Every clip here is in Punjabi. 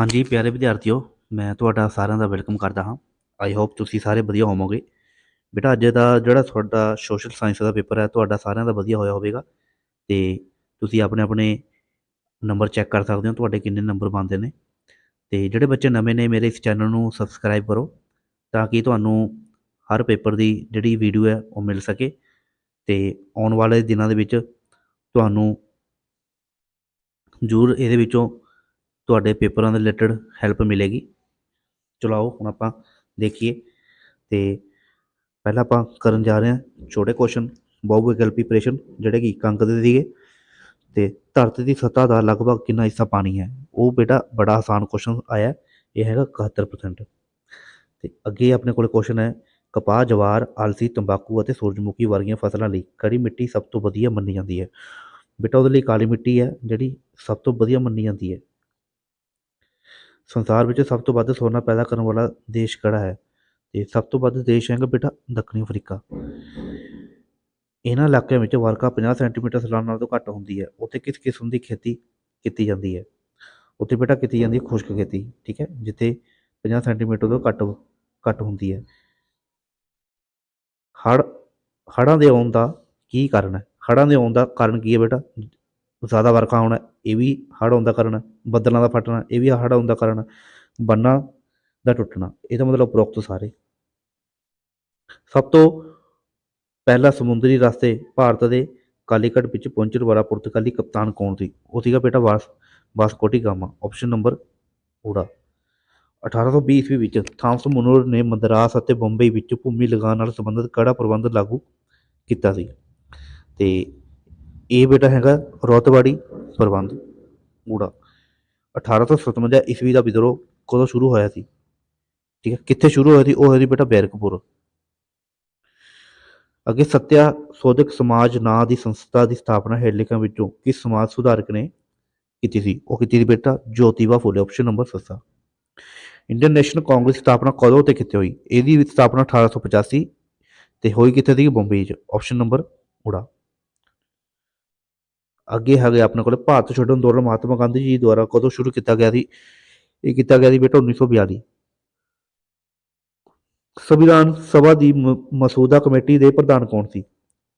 ਹਾਂਜੀ, ਪਿਆਰੇ ਵਿਦਿਆਰਥੀਓ, ਮੈਂ ਤੁਹਾਡਾ ਸਾਰਿਆਂ ਦਾ ਵੈਲਕਮ ਕਰਦਾ ਹਾਂ। ਆਈ ਹੋਪ ਤੁਸੀਂ ਸਾਰੇ ਵਧੀਆ ਹੋਵੋਗੇ। ਬੇਟਾ, ਅੱਜ ਦਾ ਜਿਹੜਾ ਤੁਹਾਡਾ ਸੋਸ਼ਲ ਸਾਇੰਸ ਦਾ ਪੇਪਰ ਹੈ, ਤੁਹਾਡਾ ਸਾਰਿਆਂ ਦਾ ਵਧੀਆ ਹੋਇਆ ਹੋਵੇਗਾ। ਤੇ ਤੁਸੀਂ ਆਪਣੇ ਆਪਣੇ ਨੰਬਰ ਚੈੱਕ ਕਰ ਸਕਦੇ ਹੋ, ਤੁਹਾਡੇ ਕਿੰਨੇ ਨੰਬਰ ਬਣਦੇ ਨੇ। ਤੇ ਜਿਹੜੇ ਬੱਚੇ ਨਵੇਂ ਨੇ, ਮੇਰੇ ਇਸ ਚੈਨਲ ਨੂੰ ਸਬਸਕ੍ਰਾਈਬ ਕਰੋ, ਤਾਂ ਕਿ ਤੁਹਾਨੂੰ ਹਰ ਪੇਪਰ ਦੀ ਜਿਹੜੀ ਵੀਡੀਓ ਹੈ, ਉਹ ਮਿਲ ਸਕੇ। ਤੇ ਆਉਣ ਵਾਲੇ ਦਿਨਾਂ ਦੇ ਵਿੱਚ ਤੁਹਾਨੂੰ ਜ਼ਰੂਰ ਇਹਦੇ ਵਿੱਚੋਂ ਤੁਹਾਡੇ ਪੇਪਰਾਂ ਦੇ ਰਿਲੇਟਡ ਹੈਲਪ ਮਿਲੇਗੀ। ਚਲੋ ਆਓ ਹੁਣ ਆਪਾਂ ਦੇਖੀਏ। ਤੇ ਪਹਿਲਾਂ ਆਪਾਂ ਕਰਨ ਜਾ ਰਹੇ ਹਾਂ ਛੋਟੇ ਕੁਐਸਚਨ ਬਹੁ ਵਿਕਲਪੀ ਪ੍ਰਸ਼ਨ, ਜਿਹੜੇ ਕਿ ਇੱਕ ਅੰਕ ਦੇ ਸੀਗੇ। ਤੇ ਧਰਤੀ ਦੀ ਸਤਹ ਦਾ ਲਗਭਗ ਕਿੰਨਾ ਹਿੱਸਾ ਪਾਣੀ ਹੈ? ਉਹ ਬੇਟਾ ਬੜਾ ਆਸਾਨ ਕੁਐਸਚਨ ਆਇਆ, ਇਹ ਹੈਗਾ 71% ਤੇ ਅੱਗੇ ਆਪਣੇ ਕੋਲ ਕੁਐਸਚਨ ਹੈ, ਕਪਾਹ, ਜਵਾਰ, ਆਲਸੀ, ਤੰਬਾਕੂ ਅਤੇ ਸੂਰਜਮੁਖੀ ਵਰਗੀਆਂ ਫਸਲਾਂ ਲਈ ਕੜੀ ਮਿੱਟੀ ਸਭ ਤੋਂ ਵਧੀਆ ਮੰਨੀ ਜਾਂਦੀ ਹੈ। ਬੇਟਾ ਉਹਦੇ ਲਈ ਕਾਲੀ ਮਿੱਟੀ ਹੈ, ਜਿਹੜੀ ਸਭ ਤੋਂ ਵਧੀਆ ਮੰਨੀ ਜਾਂਦੀ ਹੈ। ਸੰਸਾਰ ਵਿੱਚ ਸਭ ਤੋਂ ਵੱਧ ਸੋਨਾ ਪੈਦਾ ਕਰਨ ਵਾਲਾ ਦੇਸ਼ ਕਿਹੜਾ ਹੈ? ਤੇ ਸਭ ਤੋਂ ਵੱਧ ਦੇਸ਼ ਹੈਗਾ ਬੇਟਾ ਦੱਖਣੀ ਅਫਰੀਕਾ। ਇਹਨਾਂ ਇਲਾਕਿਆਂ ਵਿੱਚ ਵਰਖਾ 50 ਸੈਂਟੀਮੀਟਰ ਸਾਲਾਨਾ ਤੋਂ ਘੱਟ ਹੁੰਦੀ ਹੈ। ਉੱਥੇ ਕਿਸ ਕਿਸਮ ਦੀ ਖੇਤੀ ਕੀਤੀ ਜਾਂਦੀ ਹੈ? ਉੱਥੇ ਬੇਟਾ ਕੀਤੀ ਜਾਂਦੀ ਹੈ ਖੁਸ਼ਕ ਖੇਤੀ, ਠੀਕ ਹੈ, ਜਿੱਥੇ 50 ਸੈਂਟੀਮੀਟਰ ਤੋਂ ਘੱਟ ਘੱਟ ਹੁੰਦੀ ਹੈ। ਹੜ੍ਹ, ਹੜ੍ਹਾਂ ਦੇ ਆਉਣ ਦਾ ਕੀ ਕਾਰਨ ਹੈ? ਹੜ੍ਹਾਂ ਦੇ ਆਉਣ ਦਾ ਕਾਰਨ ਕੀ ਹੈ ਬੇਟਾ? ਜ਼ਿਆਦਾ ਵਰਖਾ ਹੋਣਾ, ਇਹ ਵੀ ਹੜ੍ਹ ਆਉਣ ਦਾ ਕਾਰਨ ਹੈ ਬੱਦਲਾਂ ਦਾ ਫਟਣਾ, ਇਹ ਵੀ ਹੜ੍ਹ ਆਉਣ ਦਾ ਕਾਰਨ ਹੈ ਬੰਨਾਂ ਦਾ ਟੁੱਟਣਾ ਇਹਦਾ ਮਤਲਬ ਉਪਰੋਕਤ ਸਾਰੇ। ਸਭ ਤੋਂ ਪਹਿਲਾ ਸਮੁੰਦਰੀ ਰਸਤੇ ਭਾਰਤ ਦੇ ਕਾਲੀਕਟ ਵਿੱਚ ਪਹੁੰਚਣ ਵਾਲਾ ਪੁਰਤਗਾਲੀ ਕਪਤਾਨ ਕੌਣ ਸੀ? ਉਹ ਸੀਗਾ ਬੇਟਾ ਵਾਸ, Vasco da Gama option number ਊੜਾ 1820 ਈਸਵੀ ਵਿੱਚ ਥਾਮਸ ਮੁਨਰ ਨੇ ਮਦਰਾਸ ਅਤੇ ਬੰਬਈ ਵਿੱਚ ਭੂਮੀ ਲਗਾਨ ਨਾਲ ਸੰਬੰਧਿਤ ਕੜਾ ਪ੍ਰਬੰਧ ਲਾਗੂ ਕੀਤਾ ਸੀ। ਤੇ ਇਹ ਬੇਟਾ ਹੈਗਾ ਰੌਤਵਾੜੀ ਪ੍ਰਬੰਧ ਊੜਾ 1857 ਈਸਵੀ ਦਾ ਵਿਦਰੋਹ ਕਦੋਂ ਸ਼ੁਰੂ ਹੋਇਆ ਸੀ? ਠੀਕ ਹੈ, ਕਿੱਥੇ ਸ਼ੁਰੂ ਹੋਇਆ ਸੀ? ਉਹ ਹੋਇਆ ਸੀ ਬੇਟਾ ਬੈਰਕਪੁਰ। ਅੱਗੇ ਸਤਿਆ ਸੋਧਕ ਸਮਾਜ ਨਾਂ ਦੀ ਸੰਸਥਾ ਦੀ ਸਥਾਪਨਾ ਹੇਠਲਿਖਾਂ ਵਿੱਚੋਂ ਕਿਸ ਸਮਾਜ ਸੁਧਾਰਕ ਨੇ ਕੀਤੀ ਸੀ? ਉਹ ਕੀਤੀ ਸੀ ਬੇਟਾ ਜੋਤੀਬਾ ਫੂਲੇ ਆਪਸ਼ਨ ਨੰਬਰ ਸੱਸਾ। ਇੰਡੀਅਨ ਨੈਸ਼ਨਲ ਕਾਂਗਰਸ ਸਥਾਪਨਾ ਕਦੋਂ ਤੇ ਕਿੱਥੇ ਹੋਈ? ਇਹਦੀ ਵੀ ਸਥਾਪਨਾ 1885 ਤੇ ਹੋਈ ਕਿੱਥੇ ਸੀ ਬੰਬਈ 'ਚ ਆਪਸ਼ਨ ਨੰਬਰ ਉੜਾ ਅੱਗੇ ਹੈਗੇ ਆਪਣੇ ਕੋਲ ਭਾਰਤ ਛੱਡੋ ਅੰਦੋਲਨ ਮਹਾਤਮਾ ਗਾਂਧੀ ਜੀ ਦੁਆਰਾ ਕਦੋਂ ਸ਼ੁਰੂ ਕੀਤਾ ਗਿਆ ਸੀ? ਇਹ ਕੀਤਾ ਗਿਆ ਸੀ ਬੇਟਾ 1942 ਸੰਵਿਧਾਨ ਸਭਾ ਦੀ ਮਸੂਦਾ ਕਮੇਟੀ ਦੇ ਪ੍ਰਧਾਨ ਕੌਣ ਸੀ?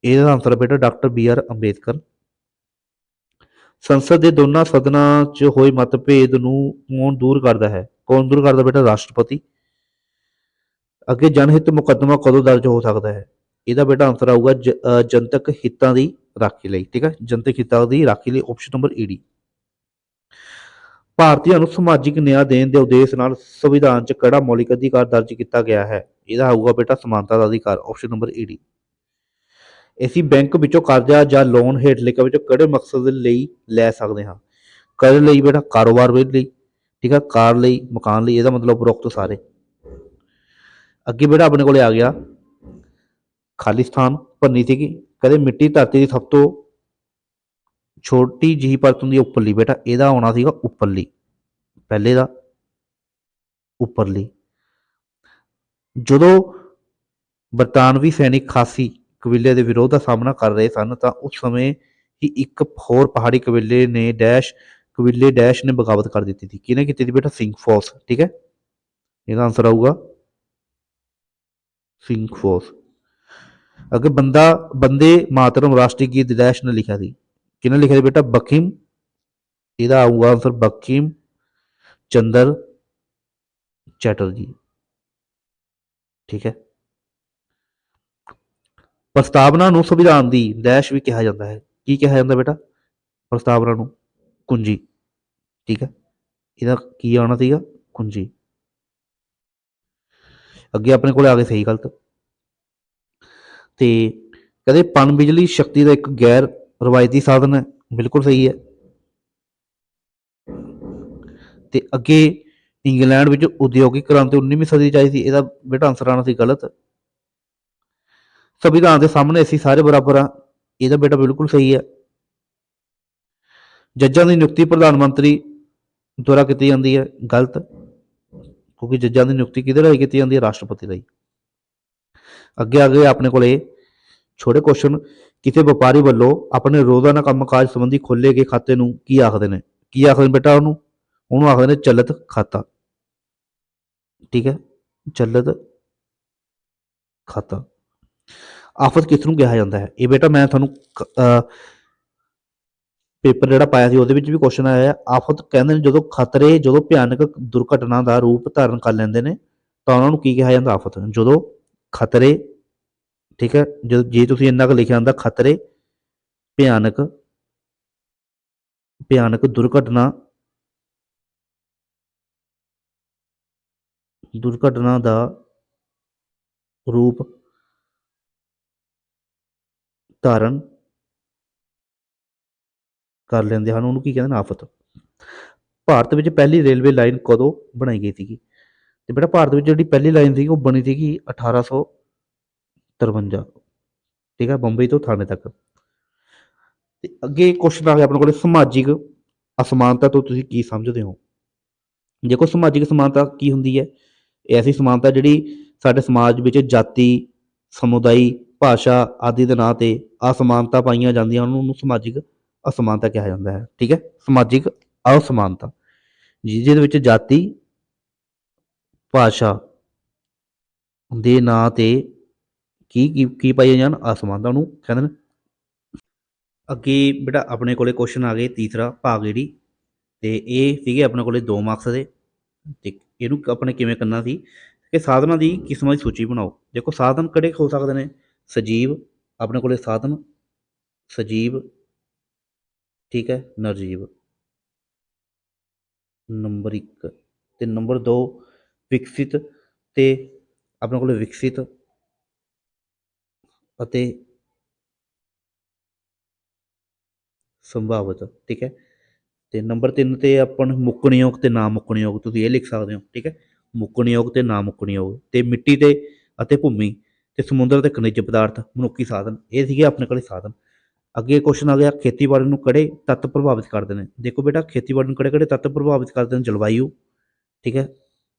ਇਹਦਾ ਆਨਸਰ ਬੇਟਾ ਡਾਕਟਰ ਬੀ ਆਰ ਅੰਬੇਦਕਰ। ਸੰਸਦ ਦੇ ਦੋਨਾਂ ਸਦਨਾਂ 'ਚ ਹੋਏ ਮਤਭੇਦ ਨੂੰ ਕੌਣ ਦੂਰ ਕਰਦਾ ਹੈ? ਕੌਣ ਦੂਰ ਕਰਦਾ ਬੇਟਾ? ਰਾਸ਼ਟਰਪਤੀ। ਅੱਗੇ ਜਨਹਿਤ ਮੁਕੱਦਮਾ ਕਦੋਂ ਦਰਜ ਹੋ ਸਕਦਾ ਹੈ? ਇਹਦਾ ਬੇਟਾ ਆਨਸਰ ਆਊਗਾ ਜਨਤਕ ਹਿੱਤਾਂ ਦੀ ਰਾਖੀ ਲਈ, ਠੀਕ ਹੈ ਜਨਤਕ ਹਿੱਤਾਂ ਦੀ ਰਾਖੀ ਲਈ ਆਪਸ਼ਨ ਨੰਬਰ ਈਡੀ ਭਾਰਤੀਆਂ ਨੂੰ ਸਮਾਜਿਕ ਨਿਆਂ ਦੇਣ ਦੇ ਉਦੇਸ਼ ਨਾਲ ਸੰਵਿਧਾਨ 'ਚ ਕਿਹੜਾ ਮੌਲਿਕ ਅਧਿਕਾਰ ਦਰਜ ਕੀਤਾ ਗਿਆ ਹੈ। ਇਹਦਾ ਆਊਗਾ ਬੇਟਾ ਸਮਾਨਤਾ ਦਾ ਅਧਿਕਾਰ ਆਪਸ਼ਨ ਨੰਬਰ ਈਡੀ ਅਸੀਂ ਬੈਂਕ ਵਿੱਚੋਂ ਕਰਜ਼ਾ ਜਾਂ ਲੋਨ ਹੇਠ ਲਿਖੇ ਵਿੱਚੋਂ ਕਿਹੜੇ ਮਕਸਦ ਲਈ ਲੈ ਸਕਦੇ ਹਾਂ? ਕਰਜ਼ੇ ਲਈ ਬੇਟਾ, ਕਾਰੋਬਾਰ ਲਈ, ਠੀਕ ਹੈ ਕਾਰ ਲਈ, ਮਕਾਨ ਲਈ, ਇਹਦਾ ਮਤਲਬ ਉਪਰੋਕਤ ਸਾਰੇ। ਅੱਗੇ ਬੇਟਾ ਆਪਣੇ ਕੋਲੇ ਆ ਗਿਆ। ਖਾਲਿਸਤਾਨ ਭੰਨੀ ਸੀਗੀ। ਕਹਿੰਦੇ ਮਿੱਟੀ ਧਰਤੀ ਦੀ ਸਭ ਤੋਂ ਛੋਟੀ ਜਿਹੀ ਪਰਤ ਹੁੰਦੀ ਹੈ ਉੱਪਰਲੀ। ਬੇਟਾ, ਇਹਦਾ ਆਉਣਾ ਸੀਗਾ ਉੱਪਰਲੀ। ਪਹਿਲੇ ਦਾ ਉੱਪਰਲੀ। ਜਦੋਂ ਬਰਤਾਨਵੀ ਸੈਨਿਕ ਖਾਸੀ ਕਬੀਲੇ ਦੇ ਵਿਰੋਧ ਦਾ ਸਾਹਮਣਾ ਕਰ ਰਹੇ ਸਨ, ਤਾਂ ਉਸ ਸਮੇਂ ਹੀ ਇੱਕ ਹੋਰ ਪਹਾੜੀ ਕਬੀਲੇ ਨੇ ਡੈਸ਼, ਕਬੀਲੇ ਡੈਸ਼ ਨੇ ਬਗਾਵਤ ਕਰ ਦਿੱਤੀ ਸੀ। ਕਿਹਨੇ ਕੀਤੀ ਸੀ ਬੇਟਾ? ਸਿੰਘ ਫੋਰਸ ਠੀਕ ਹੈ? ਇਹਦਾ ਆਨਸਰ ਆਊਗਾ। ਸਿੰਘ ਫੋਰਸ ਅੱਗੇ ਬੰਦਾ, ਬੰਦੇ ਮਾਤਰਮ ਰਾਸ਼ਟਰੀ ਗੀਤ ਡੈਸ਼ ਨੇ ਲਿਖਿਆ ਸੀ। ਕਿਹਨੇ ਲਿਖਿਆ ਸੀ ਬੇਟਾ? ਬਕੀਮ ਇਹਦਾ ਆਊਗਾ ਆਨਸਰ ਬਕੀਮ ਚੰਦਰ, ਚੈਟਰਜੀ। ਠੀਕ ਹੈ। ਪ੍ਰਸਤਾਵਨਾ ਨੂੰ ਸੰਵਿਧਾਨ ਦੀ ਡੈਸ਼ ਵੀ ਕਿਹਾ ਜਾਂਦਾ ਹੈ। ਕੀ ਕਿਹਾ ਜਾਂਦਾ ਬੇਟਾ? ਪ੍ਰਸਤਾਵਨਾ ਨੂੰ ਕੁੰਜੀ। ਠੀਕ ਹੈ। ਇਹਦਾ ਕੀ ਆਉਣਾ ਸੀਗਾ? ਕੁੰਜੀ। ਅੱਗੇ ਆਪਣੇ ਕੋਲ ਆ ਗਏ ਸਹੀ ਗਲਤ। ਤੇ ਕਹਿੰਦੇ ਪਣ ਬਿਜਲੀ ਸ਼ਕਤੀ ਦਾ ਇੱਕ ਗੈਰ ਰਵਾਇਤੀ ਸਾਧਨ ਹੈ ਬਿਲਕੁਲ ਸਹੀ ਹੈ। ਤੇ ਅੱਗੇ ਇੰਗਲੈਂਡ ਵਿੱਚ ਉਦਯੋਗਿਕ ਕ੍ਰਾਂਤੀ 19ਵੀਂ ਸਦੀ ਚ ਆਈ ਸੀ, ਇਹਦਾ ਬੇਟਾ ਆਨਸਰ ਆਣਾ ਸੀ ਗਲਤ। ਸੰਵਿਧਾਨ ਦੇ ਸਾਹਮਣੇ ਅਸੀਂ ਸਾਰੇ ਬਰਾਬਰ ਆ ਇਹਦਾ ਬੇਟਾ ਬਿਲਕੁਲ ਸਹੀ ਹੈ। ਜੱਜਾਂ ਦੀ ਨਿਯੁਕਤੀ ਪ੍ਰਧਾਨ ਮੰਤਰੀ ਦੁਆਰਾ ਕੀਤੀ ਜਾਂਦੀ ਹੈ, ਗਲਤ, ਕਿਉਂਕਿ ਜੱਜਾਂ ਦੀ ਨਿਯੁਕਤੀ ਕਿਹਦੇ ਰਾਹੀਂ ਕੀਤੀ ਜਾਂਦੀ ਹੈ? ਰਾਸ਼ਟਰਪਤੀ ਰਾਹੀਂ ਅੱਗੇ ਆ ਗਏ ਆਪਣੇ ਕੋਲੇ। ਛੋਟੇ ਕੁਐਸਚਨ ਕਿਸੇ ਵਪਾਰੀ ਵੱਲੋਂ ਆਪਣੇ ਰੋਜ਼ਾਨਾ ਕੰਮਕਾਜ ਸੰਬੰਧੀ ਖੋਲੇ ਗਏ ਖਾਤੇ ਨੂੰ ਕੀ ਆਖਦੇ ਨੇ? ਕੀ ਆਖਦੇ ਨੇ ਬੇਟਾ ਉਹਨੂੰ? ਉਹਨੂੰ ਆਖਦੇ ਨੇ ਚਲਤ ਖਾਤਾ। ਠੀਕ ਹੈ? ਚਲਤ ਖਾਤਾ। ਆਫਤ ਕਿਸ ਨੂੰ ਕਿਹਾ ਜਾਂਦਾ ਹੈ? ਇਹ ਬੇਟਾ ਮੈਂ ਤੁਹਾਨੂੰ ਪੇਪਰ ਜਿਹੜਾ ਪਾਇਆ ਸੀ ਉਹਦੇ ਵਿੱਚ ਵੀ ਕੁਐਸਚਨ ਆਇਆ ਹੈ। ਆਫਤ ਕਹਿੰਦੇ ਨੇ ਜਦੋਂ ਖਤਰੇ, ਜਦੋਂ ਭਿਆਨਕ ਦੁਰਘਟਨਾ ਦਾ ਰੂਪ ਧਾਰਨ ਕਰ ਲੈਂਦੇ ਨੇ, ਤਾਂ ਉਹਨਾਂ ਨੂੰ ਕੀ ਕਿਹਾ ਜਾਂਦਾ ਆਫਤ? ਜਦੋਂ ਖਤਰੇ ਠੀਕ ਹੈ ਜਦੋਂ ਜੇ ਤੁਸੀਂ ਇੰਨਾ ਕੁ ਲਿਖਿਆ ਹੁੰਦਾ ਖਤਰੇ ਭਿਆਨਕ ਭਿਆਨਕ ਦੁਰਘਟਨਾ ਦੁਰਘਟਨਾ ਦਾ ਰੂਪ ਧਾਰਨ ਕਰ ਲੈਂਦੇ ਹਨ ਉਹਨੂੰ ਕੀ ਕਹਿੰਦੇ ਨੇ ਆਫਤ ਭਾਰਤ ਵਿੱਚ ਪਹਿਲੀ ਰੇਲਵੇ ਲਾਈਨ ਕਦੋਂ ਬਣਾਈ ਗਈ ਸੀਗੀ ਤੇ ਬੇਟਾ ਭਾਰਤ ਵਿੱਚ ਜਿਹੜੀ ਪਹਿਲੀ ਲਾਈਨ ਸੀਗੀ, ਉਹ ਬਣੀ ਸੀਗੀ 1853 ਠੀਕ ਹੈ ਬੰਬਈ ਤੋਂ ਥਾਣੇ ਤੱਕ। ਤੇ ਅੱਗੇ ਕੁਐਸਚਨ ਆ ਗਿਆ ਆਪਣੇ ਕੋਲੇ, ਸਮਾਜਿਕ ਅਸਮਾਨਤਾ ਤੋਂ ਤੁਸੀਂ ਕੀ ਸਮਝਦੇ ਹੋ? ਦੇਖੋ, ਸਮਾਜਿਕ ਸਮਾਨਤਾ ਕੀ ਹੁੰਦੀ ਹੈ? ਇਹ ਐਸੀ ਸਮਾਨਤਾ ਜਿਹੜੀ ਸਾਡੇ ਸਮਾਜ ਵਿੱਚ ਜਾਤੀ ਸਮੁਦਾਇ ਭਾਸ਼ਾ ਆਦਿ ਦੇ ਨਾਂ ਤੇ ਅਸਮਾਨਤਾ ਪਾਈਆਂ ਜਾਂਦੀਆਂ ਉਹਨਾਂ ਨੂੰ ਸਮਾਜਿਕ ਅਸਮਾਨਤਾ ਕਿਹਾ ਜਾਂਦਾ ਹੈ, ਠੀਕ ਹੈ? ਸਮਾਜਿਕ ਅਸਮਾਨਤਾ। ਜਿਹਦੇ ਵਿੱਚ ਜਾਤੀ ਭਾਸ਼ਾ ਦੇ ਨਾਂ ਤੇ ਕੀ ਕੀ ਕੀ ਪਾਈਆਂ ਜਾਣ? ਅਸਮਾਨਤਾ ਨੂੰ ਕਹਿੰਦੇ ਨੇ। ਅੱਗੇ ਬੇਟਾ ਆਪਣੇ ਕੋਲੇ ਕੁਐਸਚਨ ਆ ਗਏ, ਤੀਸਰਾ ਭਾਗ ਜਿਹੜੀ, ਤੇ ਇਹ ਸੀਗੇ ਆਪਣੇ ਕੋਲੇ 2 ਮਾਰਕਸ ਦੇ। ਤੇ ਇਹਨੂੰ ਆਪਣੇ ਕਿਵੇਂ ਕਰਨਾ ਸੀ? ਕਿ ਸਾਧਨਾਂ ਦੀ ਕਿਸਮਾਂ ਦੀ ਸੂਚੀ ਬਣਾਓ। ਦੇਖੋ ਸਾਧਨ ਕਿਹੜੇ ਹੋ ਸਕਦੇ ਨੇ? ਸਜੀਵ, ਆਪਣੇ ਕੋਲੇ ਸਾਧਨ, ਸਜੀਵ, ਠੀਕ ਹੈ, ਨਰਜੀਵ। ਨੰਬਰ 1 ਤੇ ਨੰਬਰ 2 ਵਿਕਸਿਤ ਅਤੇ ਆਪਣੇ ਕੋਲ ਵਿਕਸਿਤ ਅਤੇ ਸੰਭਾਵਿਤ, ਠੀਕ ਹੈ? ਤੇ ਨੰਬਰ 3 ਤੇ ਆਪਾਂ ਨੂੰ ਮੁੱਕਣਯੋਗ ਤੇ ਨਾ ਮੁੱਕਣਯੋਗ ਤੁਸੀਂ ਇਹ ਲਿਖ ਸਕਦੇ ਹੋ, ਠੀਕ ਹੈ? ਮੁੱਕਣਯੋਗ ਤੇ ਨਾ ਮੁੱਕਣਯੋਗ ਤੇ ਮਿੱਟੀ ਤੇ ਅਤੇ ਭੂਮੀ ਤੇ ਸਮੁੰਦਰ ਤੇ ਖਣਿਜ ਪਦਾਰਥ, ਮਨੁੱਖੀ ਸਾਧਨ, ਇਹ ਸੀਗੇ ਆਪਣੇ ਕੋਲੇ ਸਾਧਨ। ਅੱਗੇ ਕੁਐਸਚਨ ਆ ਗਿਆ, ਖੇਤੀਬਾੜੀ ਨੂੰ ਕਿਹੜੇ ਤੱਤ ਪ੍ਰਭਾਵਿਤ ਕਰਦੇ ਨੇ? ਦੇਖੋ ਬੇਟਾ, ਖੇਤੀਬਾੜੀ ਨੂੰ ਕਿਹੜੇ ਕਿਹੜੇ ਤੱਤ ਪ੍ਰਭਾਵਿਤ ਕਰਦੇ ਨੇ? ਜਲਵਾਯੂ, ਠੀਕ ਹੈ?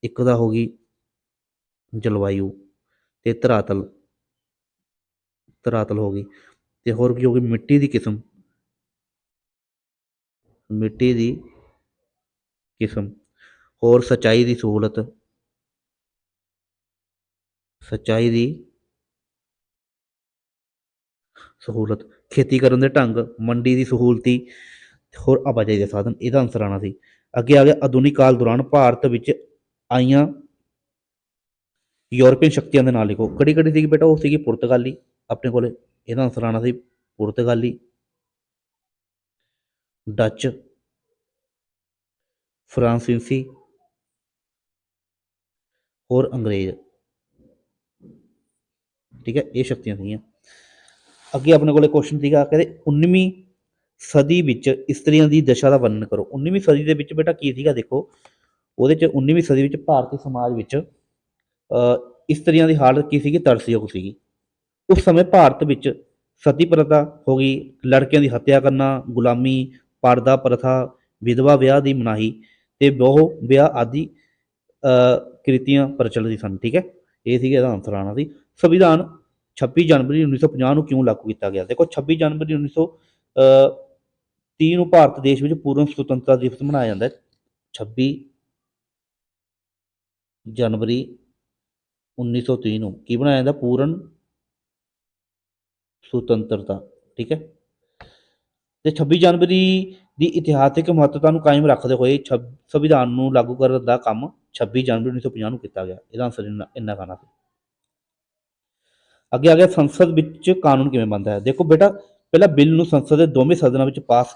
ਇੱਕ ਦਾ ਹੋ ਗਈ ਜਲਵਾਯੂ ਅਤੇ ਧਰਾਤਲ ਧਰਾਤਲ ਹੋ ਗਈ ਅਤੇ ਹੋਰ ਕੀ ਹੋ ਗਈ? ਮਿੱਟੀ ਦੀ ਕਿਸਮ। ਮਿੱਟੀ ਦੀ ਕਿਸਮ। ਹੋਰ ਸਚਾਈ ਦੀ ਸਹੂਲਤ। ਸਚਾਈ ਦੀ ਸਹੂਲਤ। ਖੇਤੀ ਕਰਨ ਦੇ ਢੰਗ, ਮੰਡੀ ਦੀ ਸਹੂਲਤੀ ਹੋਰ ਆਵਾਜਾਈ ਦੇ ਸਾਧਨ। ਇਹਦਾ ਆਨਸਰ ਆਣਾ ਸੀ। ਅੱਗੇ ਆ ਗਿਆ ਆਧੁਨਿਕ ਕਾਲ ਦੌਰਾਨ ਭਾਰਤ ਵਿੱਚ ਆਈਆਂ ਯੂਰਪੀਅਨ ਸ਼ਕਤੀਆਂ ਦੇ ਨਾਂ ਲਿਖੋ। ਕਿਹੜੀ ਕਿਹੜੀ ਸੀਗੀ ਬੇਟਾ, ਉਹ ਸੀਗੀ ਪੁਰਤਗਾਲੀ। ਆਪਣੇ ਕੋਲੇ ਇਹਦਾ ਆਨਸਰ ਆਣਾ ਸੀ, ਪੁਰਤਗਾਲੀ। ਡੱਚ। ਫਰਾਂਸੀਸੀ। ਹੋਰ ਅੰਗਰੇਜ਼। ਠੀਕ ਹੈ, ਇਹ ਸ਼ਕਤੀਆਂ ਸੀਗੀਆਂ। ਅੱਗੇ ਆਪਣੇ ਕੋਲੇ ਕੁਐਸਚਨ ਸੀਗਾ, ਕਹਿੰਦੇ 19ਵੀਂ ਸਦੀ ਵਿੱਚ ਇਸਤਰੀਆਂ ਦੀ ਦਸ਼ਾ ਦਾ ਵਰਣਨ ਕਰੋ। 19ਵੀਂ ਸਦੀ ਦੇ ਵਿੱਚ ਬੇਟਾ ਕੀ ਸੀਗਾ, ਦੇਖੋ। ਉਹਦੇ ਚ 19ਵੀਂ ਸਦੀ ਵਿੱਚ ਭਾਰਤੀ ਸਮਾਜ ਵਿੱਚ ਇਸਤਰੀਆਂ ਦੀ ਹਾਲਤ ਕੀ ਸੀਗੀ? ਤਰਸਯੋਗ ਸੀਗੀ। ਉਸ ਸਮੇਂ ਭਾਰਤ ਵਿੱਚ ਸਤੀ ਪ੍ਰਥਾ ਹੋ ਗਈ ਲੜਕਿਆਂ ਦੀ ਹੱਤਿਆ ਕਰਨਾ ਗੁਲਾਮੀ ਪਰਦਾ ਪ੍ਰਥਾ ਵਿਧਵਾ ਵਿਆਹ ਦੀ ਮਨਾਹੀ ਤੇ ਬਹੁ ਵਿਆਹ ਆਦਿ ਅ, ਕ੍ਰਿਤੀਆਂ ਪ੍ਰਚਲਿਤ ਸਨ ਠੀਕ ਹੈ? ਇਹ ਸੀਗਾ ਇਹਦਾ ਆਨਸਰ ਆਣਾ ਸੀ। ਸੰਵਿਧਾਨ 26 ਜਨਵਰੀ 1950 ਨੂੰ ਕਿਉਂ ਲਾਗੂ ਕੀਤਾ ਗਿਆ? ਦੇਖੋ 26 ਜਨਵਰੀ 1930 ਨੂੰ ਭਾਰਤ ਦੇਸ਼ ਵਿੱਚ ਪੂਰਨ ਸੁਤੰਤਰਤਾ ਦਿਵਸ ਮਨਾਇਆ ਜਾਂਦਾ ਹੈ। 26 ਜਨਵਰੀ 1930 ਨੂੰ। ਕੀ ਬਣਾਇਆ ਜਾਂਦਾ? ਪੂਰਨ ਸੁਤੰਤਰਤਾ, ਠੀਕ ਹੈ? ਤੇ 26 ਜਨਵਰੀ ਦੀ ਇਤਿਹਾਸਿਕ ਮਹੱਤਤਾ ਨੂੰ ਕਾਇਮ ਰੱਖਦੇ ਹੋਏ ਛਬ- ਸੰਵਿਧਾਨ ਨੂੰ ਲਾਗੂ ਕਰਨ ਦਾ ਕੰਮ 26 ਜਨਵਰੀ 1950 ਨੂੰ ਕੀਤਾ ਗਿਆ। ਇਹਦਾ ਆਨਸਰ ਇੰਨਾ ਇੰਨਾ ਕਰਨਾ ਸੀ। ਅੱਗੇ ਆ ਗਿਆ, ਸੰਸਦ ਵਿੱਚ ਕਾਨੂੰਨ ਕਿਵੇਂ ਬਣਦਾ ਹੈ? ਦੇਖੋ ਬੇਟਾ, ਪਹਿਲਾਂ ਬਿੱਲ ਨੂੰ ਸੰਸਦ ਦੇ ਦੋਵੇਂ ਸਦਨਾਂ ਵਿੱਚ ਪਾਸ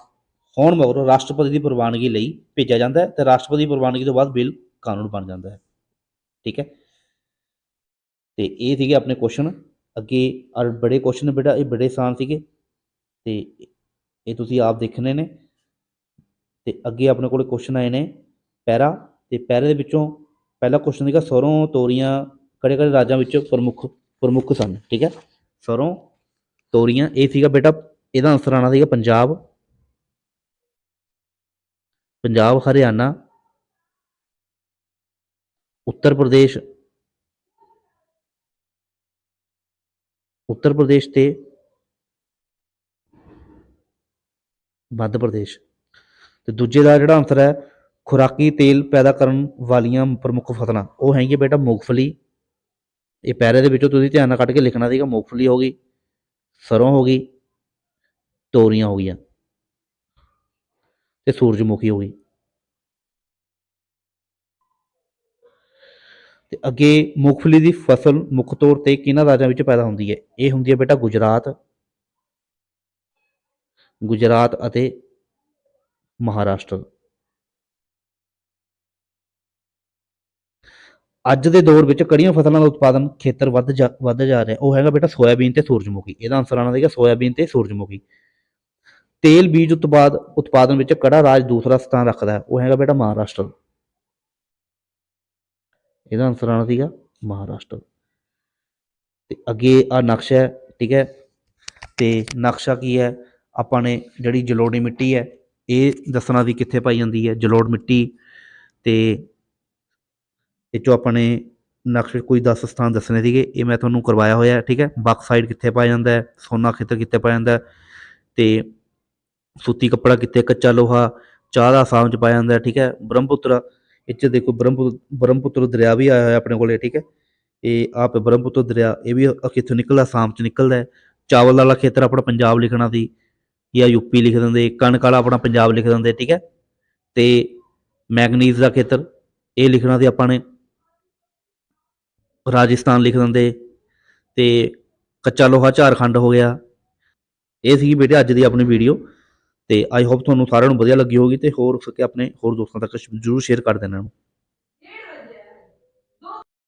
ਹੋਣ ਮਗਰੋਂ ਰਾਸ਼ਟਰਪਤੀ ਦੀ ਪ੍ਰਵਾਨਗੀ ਲਈ ਭੇਜਿਆ ਜਾਂਦਾ ਹੈ ਤੇ ਰਾਸ਼ਟਰਪਤੀ ਦੀ ਪ੍ਰਵਾਨਗੀ ਤੋਂ ਬਾਅਦ ਬਿੱਲ ਕਾਨੂੰਨ ਬਣ ਜਾਂਦਾ ਹੈ। ਠੀਕ ਹੈ? ਤੇ ਇਹ ਸੀਗੇ ਆਪਣੇ ਕੁਐਸਚਨ ਅੱਗੇ ਔਰ ਬੜੇ ਕੁਐਸਚਨ ਬੇਟਾ, ਇਹ ਬੜੇ ਆਸਾਨ ਸੀਗੇ। ਤੇ ਇਹ ਤੁਸੀਂ ਆਪ ਦੇਖਣੇ ਨੇ। ਤੇ ਅੱਗੇ ਆਪਣੇ ਕੋਲ ਕੁਐਸਚਨ ਆਏ ਨੇ ਪੈਰਾ। ਤੇ ਪੈਰੇ ਦੇ ਵਿੱਚੋਂ ਪਹਿਲਾ ਕੁਐਸਚਨ ਸੀਗਾ, ਸਰੋਂ, ਤੋਰੀਆਂ ਕਿਹੜੇ ਕਿਹੜੇ ਰਾਜਾਂ ਵਿੱਚ ਪ੍ਰਮੁੱਖ ਪ੍ਰਮੁੱਖ ਸਨ, ਠੀਕ ਹੈ? ਸਰੋਂ, ਤੋਰੀਆਂ, ਇਹ ਸੀਗਾ ਬੇਟਾ, ਇਹਦਾ ਆਨਸਰ ਆਣਾ ਸੀਗਾ ਪੰਜਾਬ। ਪੰਜਾਬ, ਹਰਿਆਣਾ ਉੱਤਰ ਪ੍ਰਦੇਸ਼ ਉੱਤਰ ਪ੍ਰਦੇਸ਼ ਤੇ ਮੱਧ ਪ੍ਰਦੇਸ਼ ਤੇ ਦੂਜੇ ਦਾ ਜਿਹੜਾ ਆਨਸਰ ਹੈ, ਖੁਰਾਕੀ ਤੇਲ ਪੈਦਾ ਕਰਨ ਵਾਲੀਆਂ ਪ੍ਰਮੁੱਖ ਫਸਲਾਂ। ਉਹ ਹੈਗੀ ਬੇਟਾ ਮੂੰਗਫਲੀ। ਇਹ ਪੈਰੇ ਦੇ ਵਿੱਚੋਂ ਤੁਸੀਂ ਧਿਆਨ ਨਾਲ ਕੱਢ ਕੇ ਲਿਖਣਾ ਸੀਗਾ, ਮੂੰਗਫਲੀ ਹੋ ਗਈ, ਸਰੋਂ ਹੋ ਗਈ, ਤੋਰੀਆਂ ਹੋ ਗਈਆਂ ਤੇ ਸੂਰਜਮੁਖੀ ਹੋ ਗਈ। ਤੇ ਅੱਗੇ ਮੂੰਗਫਲੀ ਦੀ ਫਸਲ ਮੁੱਖ ਤੌਰ ਤੇ ਕਿਹਨਾਂ ਰਾਜਾਂ ਵਿੱਚ ਪੈਦਾ ਹੁੰਦੀ ਹੈ? ਇਹ ਹੁੰਦੀ ਹੈ ਬੇਟਾ ਗੁਜਰਾਤ ਗੁਜਰਾਤ ਅਤੇ ਮਹਾਰਾਸ਼ਟਰ। ਅੱਜ ਦੇ ਦੌਰ ਵਿੱਚ ਕਿਹੜੀਆਂ ਫਸਲਾਂ ਦਾ ਉਤਪਾਦਨ ਖੇਤਰ ਵੱਧ ਜਾ ਵੱਧ ਜਾ ਰਿਹਾ ਉਹ ਹੈਗਾ ਬੇਟਾ ਸੋਇਆਬੀਨ ਤੇ ਸੂਰਜਮੁਖੀ। ਇਹਦਾ ਆਨਸਰ ਆਣਾ ਦੇਗਾ ਸੋਇਆਬੀਨ ਤੇ ਸੂਰਜਮੁਖੀ। ਤੇਲ ਬੀਜ ਉਤਪਾਦ, ਉਤਪਾਦਨ ਵਿੱਚ ਕਿਹੜਾ ਰਾਜ ਦੂਸਰਾ ਸਥਾਨ ਰੱਖਦਾ ਹੈ। ਉਹ ਹੈਗਾ ਬੇਟਾ ਮਹਾਰਾਸ਼ਟਰ। ਇਹਦਾ ਆਨਸਰ ਆਣਾ ਸੀਗਾ ਮਹਾਰਾਸ਼ਟਰ। ਤੇ ਅੱਗੇ ਆ ਨਕਸ਼ਾ ਹੈ, ਠੀਕ ਹੈ? ਤੇ ਨਕਸ਼ਾ ਕੀ ਹੈ? ਆਪਾਂ ਨੇ ਜਿਹੜੀ ਜਲੋੜੀ ਮਿੱਟੀ ਹੈ, ਇਹ ਦੱਸਣਾ ਵੀ ਕਿੱਥੇ ਪਾਈ ਜਾਂਦੀ ਹੈ, ਜਲੋੜ ਮਿੱਟੀ। ਤੇ ਇਹ 'ਚੋਂ ਆਪਾਂ ਨੇ ਨਕਸ਼ੇ ਕੋਈ 10 ਸਥਾਨ ਦੱਸਣੇ ਸੀਗੇ, ਇਹ ਮੈਂ ਤੁਹਾਨੂੰ ਕਰਵਾਇਆ ਹੋਇਆ, ਠੀਕ ਹੈ? ਬਾਕਸਾਈਡ ਕਿੱਥੇ ਪਾਇਆ ਜਾਂਦਾ ਹੈ, ਸੋਨਾ ਖੇਤਰ ਕਿੱਥੇ ਪਾਇਆ ਜਾਂਦਾ ਹੈ, ਤੇ ਸੂਤੀ ਕੱਪੜਾ ਕਿੱਥੇ ਕੱਚਾ ਲੋਹਾ, ਚਾਹ ਦਾ ਆਸਾਮ 'ਚ ਪਾਇਆ ਜਾਂਦਾ ਹੈ, ਠੀਕ ਹੈ? ਬ੍ਰਹਮਪੁੱਤਰ ਇਹ 'ਚ ਦੇਖੋ ਬ੍ਰਹਮਪੁੱਤਰ ਬ੍ਰਹਮਪੁੱਤਰ ਦਰਿਆ ਵੀ ਆਇਆ ਹੋਇਆ ਆਪਣੇ ਕੋਲੇ, ਠੀਕ ਹੈ? ਇਹ ਆਪ ਬ੍ਰਹਮਪੁੱਤਰ ਦਰਿਆ, ਇਹ ਵੀ ਅ- ਕਿੱਥੋਂ ਨਿਕਲਦਾ ਆਸਾਮ 'ਚ ਨਿਕਲਦਾ ਹੈ। ਚਾਵਲ ਵਾਲਾ ਖੇਤਰ ਆਪਣਾ ਪੰਜਾਬ ਲਿਖਣਾ ਸੀ, ਜਾਂ ਯੂਪੀ ਲਿਖ ਦਿੰਦੇ, ਕਣਕ ਵਾਲਾ ਆਪਣਾ ਪੰਜਾਬ ਲਿਖ ਦਿੰਦੇ, ਠੀਕ ਹੈ? ਤੇ ਮੈਗਨੀਜ਼ ਦਾ ਖੇਤਰ, ਇਹ ਲਿਖਣਾ ਸੀ ਆਪਾਂ ਨੇ। ਰਾਜਸਥਾਨ ਲਿਖ ਦਿੰਦੇ, ਤੇ ਕੱਚਾ ਲੋਹਾ ਝਾਰਖੰਡ ਹੋ ਗਿਆ। ਇਹ ਸੀ ਬੇਟੇ ਅੱਜ ਦੀ ਆਪਣੀ ਵੀਡੀਓ ਤੇ ਆਈ ਹੋਪ ਤੁਹਾਨੂੰ ਸਾਰਿਆਂ ਨੂੰ ਵਧੀਆ ਲੱਗੀ ਹੋਗੀ ਤੇ ਹੋਰ ਸਕੇ ਆਪਣੇ ਹੋਰ ਦੋਸਤਾਂ ਤੱਕ ਜ਼ਰੂਰ ਸ਼ੇਅਰ ਕਰ ਦੇਣਾ ਇਹਨੂੰ।